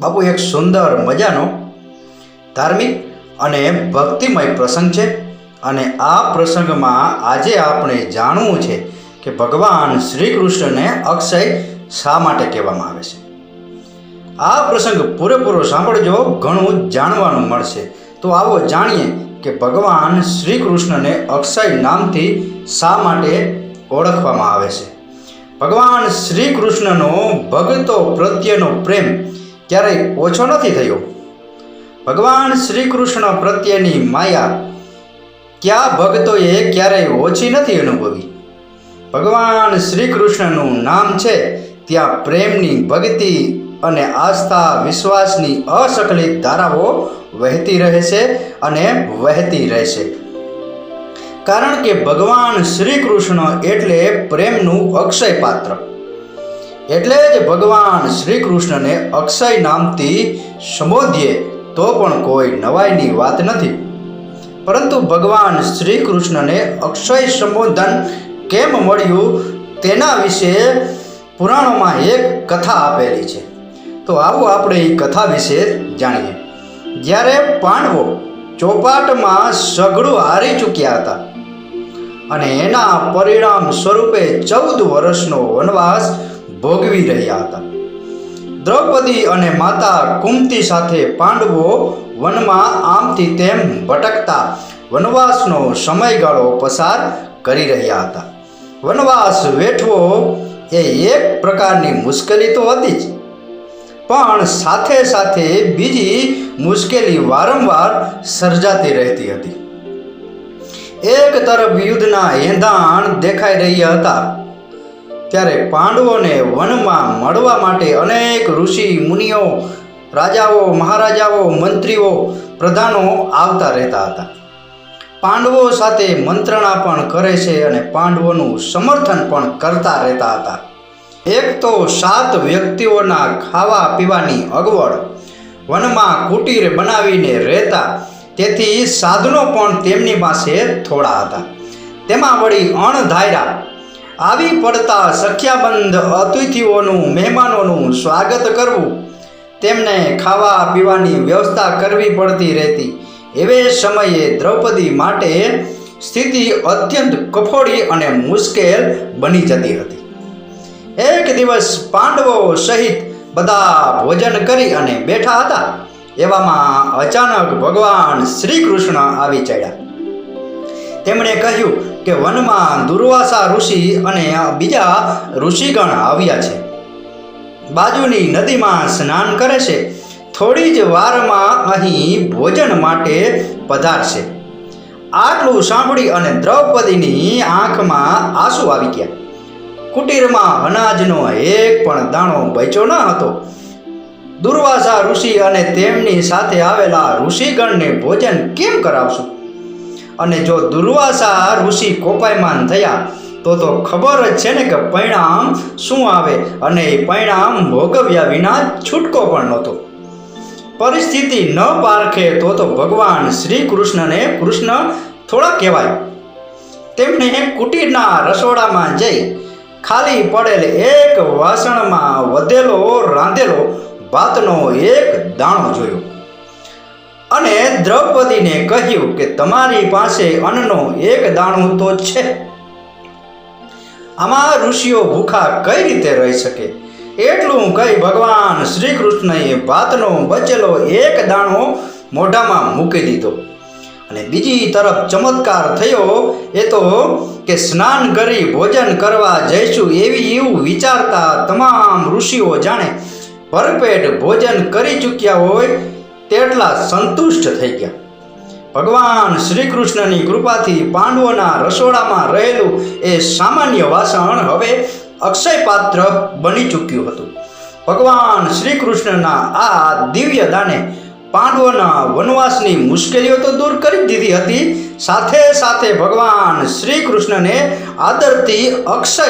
બાપુ, એક સુંદર મજાનો ધાર્મિક અને ભક્તિમય પ્રસંગ છે અને આ પ્રસંગમાં આજે આપણે જાણવું છે કે ભગવાન શ્રી કૃષ્ણને અક્ષય શા માટે કહેવામાં આવે છે? આ પ્રસંગ પૂરેપૂરો સાંભળજો, ઘણું જાણવાનું મળશે. તો આવો જાણીએ કે ભગવાન શ્રી કૃષ્ણને અક્ષય નામથી શા માટે ઓળખવામાં આવે છે? ભગવાન શ્રી કૃષ્ણનો ભગતો પ્રત્યેનો પ્રેમ ક્યારેય ઓછો નથી થયો. ભગવાન શ્રી કૃષ્ણ પ્રત્યેની માયા કયા ભક્તોએ ક્યારેય ઓછી નથી અનુભવી. ભગવાન શ્રી કૃષ્ણનું નામ છે ત્યાં પ્રેમની ભક્તિ અને આસ્થા વિશ્વાસની અસકલિત ધારાઓ વહેતી રહે છે અને વહેતી રહેશે કારણ કે ભગવાન શ્રી કૃષ્ણ એટલે પ્રેમનું અક્ષય પાત્ર એટલે જ ભગવાન શ્રી કૃષ્ણને અક્ષય નામથી સંબોધીએ તો પણ કોઈ નવાઈની વાત નથી. પરંતુ ભગવાન શ્રી કૃષ્ણને અક્ષય સંબોધન કેમ મળ્યું તેના વિશે પુરાણોમાં એક કથા આપેલી છે. તો આવો આપણે એ કથા વિશે જાણીએ. જ્યારે પાંડવો ચોપાટમાં સઘળું હારી ચૂક્યા હતા અને એના પરિણામ સ્વરૂપે ચૌદ વર્ષનો વનવાસ ભોગવી રહ્યા હતા. દ્રૌપદી અને માતા કુંતી સાથે પાંડવો વનમાં આમથી તેમ ભટકતા વનવાસનો સમયગાળો પસાર કરી રહ્યા હતા. વનવાસ વેઠવો એ એક પ્રકારની મુશ્કેલી તો હતી જ. પણ સાથે સાથે બીજી મુશ્કેલી વારંવાર સર્જાતી રહેતી હતી. એક તરફ યુદ્ધના એંધાણ દેખાઈ રહ્યા હતા. ત્યારે પાંડવોને વનમાં મળવા માટે અનેક ઋષિ, મુનિઓ, રાજાઓ, મહારાજાઓ, મંત્રીઓ, પ્રધાનો આવતા રહેતા હતા. પાંડવો સાથે મંત્રણા પણ કરે છે અને પાંડવોનું સમર્થન પણ કરતા રહેતા હતા. એક તો સાત વ્યક્તિઓના ખાવા પીવાની અગવડ વનમાં કુટીર બનાવીને રહેતા, તેથી સાધનો પણ તેમની પાસે થોડા હતા. તેમાં વળી અણધાર્યા આવી પડતા સખ્યાબંધ અતિથિઓનું, મહેમાનોનું સ્વાગત કરવું. તેમને ખાવા પીવાની વ્યવસ્થા કરવી પડતી રહેતી. એવે સમયે દ્રૌપદી માટે સ્થિતિ અત્યંત કફોડી અને મુશ્કેલ બની જતી હતી. એક દિવસ પાંડવો સહિત બધા ભોજન કરી અને બેઠા હતા. એવામાં અચાનક ભગવાન શ્રી કૃષ્ણ આવી ચડ્યા. તેમણે કહ્યું કે વનમાં દુર્વાસા ઋષિ અને બીજા ઋષિગણ આવ્યા છે. બાજુની નદીમાં સ્નાન કરે છે. થોડી જ વારમાં અહીં ભોજન માટે પધારશે. આટલું સાંભળી અને દ્રૌપદીની આંખમાં આંસુ આવી ગયા. કુટીરમાં અનાજનો એક પણ દાણો બચ્યો ન હતો. દુર્વાસા ઋષિ અને તેમની સાથે આવેલા ઋષિગણને ભોજન કેમ કરાવશું? અને જો દુર્વાસા ઋષિ કોપાયમાન થયા, તો તો ખબર જ છે ને કે પરિણામ શું આવે? અને એ પરિણામ ભોગવ્યા વિના છૂટકો પણ નહોતો. પરિસ્થિતિ ન પારખે તો તો ભગવાન શ્રી કૃષ્ણને કૃષ્ણ થોડા કહેવાય. તેમણે કુટીરના રસોડામાં જઈ ખાલી પડેલ એક વાસણમાં વધેલો રાંધેલો ભાતનો એક દાણો જોયો. અને દ્રૌપદીને કહ્યું કે તમારી પાસે અન્નનો એક દાણો તો છે. આમાં ઋષિઓ ભૂખા કઈ રીતે રહી શકે? એટલું કહી ભગવાન શ્રી કૃષ્ણએ ભાતનો બચેલો એક દાણો મોઢામાં મૂકી દીધો. અને બીજી તરફ ચમત્કાર થયો એ તો કે સ્નાન કરી ભોજન કરવા જઈશું એવી એવું વિચારતા તમામ ઋષિઓ જાણે ભરપેટ ભોજન કરી ચૂક્યા હોય તેટલા સંતુષ્ટ થઈ ગયા. ભગવાન શ્રી કૃષ્ણની કૃપાથી પાંડવોના રસોડામાં રહેલું એ સામાન્ય વાસણ હવે અક્ષય પાત્ર બની ચૂક્યું હતું. ભગવાન શ્રી કૃષ્ણના આ દિવ્ય દાને પાંડવોના વનવાસની મુશ્કેલીઓ તો દૂર કરી દીધી હતી. સાથે સાથે ભગવાન શ્રી કૃષ્ણને આદરથી અક્ષય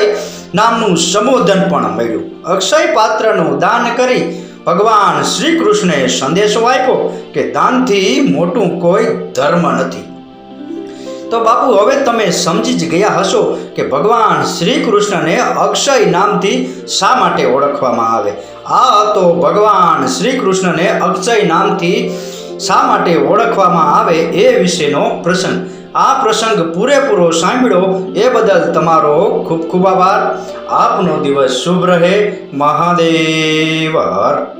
નામનું સંબોધન પણ મળ્યું. અક્ષય પાત્રનું દાન કરી ભગવાન શ્રી કૃષ્ણે સંદેશો આપ્યો કે દાનથી મોટું કોઈ ધર્મ નથી. તો બાપુ, હવે તમે સમજી જ ગયા હશો કે ભગવાન શ્રી કૃષ્ણને અક્ષય નામથી શા માટે ઓળખવામાં આવે? આ હતો ભગવાન શ્રી કૃષ્ણને અક્ષય નામથી શા માટે ઓળખવામાં આવે એ વિશેનો પ્રસંગ. આ પ્રસંગ પૂરેપૂરો સાંભળ્યો એ બદલ તમારો ખૂબ ખૂબ આભાર. આપનો દિવસ શુભ રહે. મહાદેવ. હર